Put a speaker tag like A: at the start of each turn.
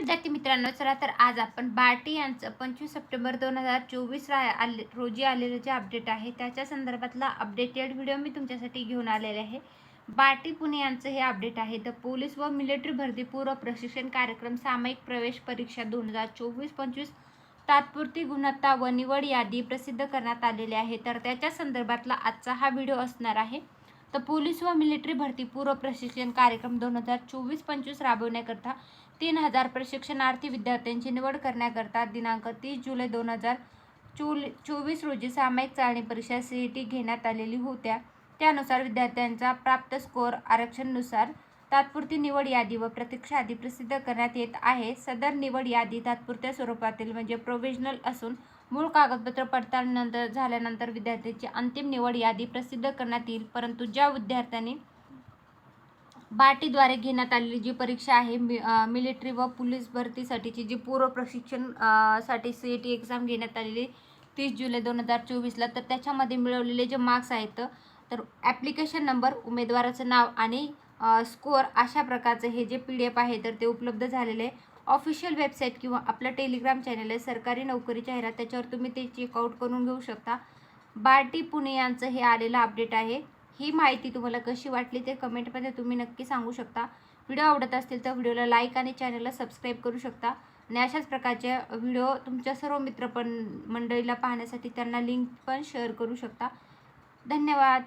A: विद्यार्थी मित्रांनो चला तर आज आपण बार्टी यांचं पंचवीस सप्टेंबर दोन हजार चोवीस रा आले रोजी आलेलं जे अपडेट आहे त्याच्या संदर्भातला अपडेटेड व्हिडिओ मी तुमच्यासाठी घेऊन आलेले आहे. बार्टी पुणे यांचं हे अपडेट आहे. द पोलीस व मिलिटरी भरती पूर्व प्रशिक्षण कार्यक्रम सामायिक प्रवेश परीक्षा दोन हजार चोवीस पंचवीस तात्पुरती गुणवत्ता व निवड यादी प्रसिद्ध करण्यात आलेली आहे. तर त्याच्या संदर्भातला आजचा हा व्हिडिओ असणार आहे. तर पोलीस व मिलिटरी भरती पूर्व प्रशिक्षण कार्यक्रम दोन हजार चोवीस पंचवीस राबवण्याकरता तीन हजार प्रशिक्षणार्थी विद्यार्थ्यांची निवड करण्याकरता दिनांक तीस जुलै दोन हजार चोल चोवीस रोजी सामायिक चाळणी परीक्षा सी ई टी घेण्यात आलेली होत्या. त्यानुसार विद्यार्थ्यांचा प्राप्त स्कोअर आरक्षणानुसार तात्पुरती निवड यादी व प्रतीक्षा यादी प्रसिद्ध करण्यात येत आहे. सदर निवड यादी तात्पुरत्या स्वरूपातील म्हणजे प्रोव्हिजनल असून मूळ कागदपत्र पडताळणीनंतर झाल्यानंतर विद्यार्थ्यांची अंतिम निवड यादी प्रसिद्ध करण्यात येईल. परंतु ज्या विद्यार्थ्यांनी बाटीद्वारे घेण्यात आलेली जी परीक्षा आहे मि मिलिटरी व पोलीस भरतीसाठीची जी पूर्व प्रशिक्षणसाठी सी ई टी एक्झाम घेण्यात आलेली तीस जुलै दोन हजार चोवीसला तर त्याच्यामध्ये मिळवलेले जे मार्क्स आहेत तर ॲप्लिकेशन नंबर उमेदवाराचं नाव आणि स्कोअर अशा प्रकारचं हे जे पी डी एफ आहे तर ते उपलब्ध झालेले आहे. ऑफिशियल वेबसाईट किंवा आपलं टेलिग्राम चॅनल आहे सरकारी नोकरी जाहिरात त्याच्यावर तुम्ही ते चेकआउट करून घेऊ शकता. बार्टी पुणे यांचं हे आलेलं अपडेट आहे. ही माहिती तुम्हाला कशी वाटली ते कमेंटमध्ये तुम्ही नक्की सांगू शकता. व्हिडिओ आवडत असतील तर व्हिडिओला लाईक आणि चॅनलला सबस्क्राईब करू शकता. आणि अशाच प्रकारचे व्हिडिओ तुमच्या सर्व मित्र पण मंडळीला पाहण्यासाठी त्यांना लिंक पण शेअर करू शकता. धन्यवाद.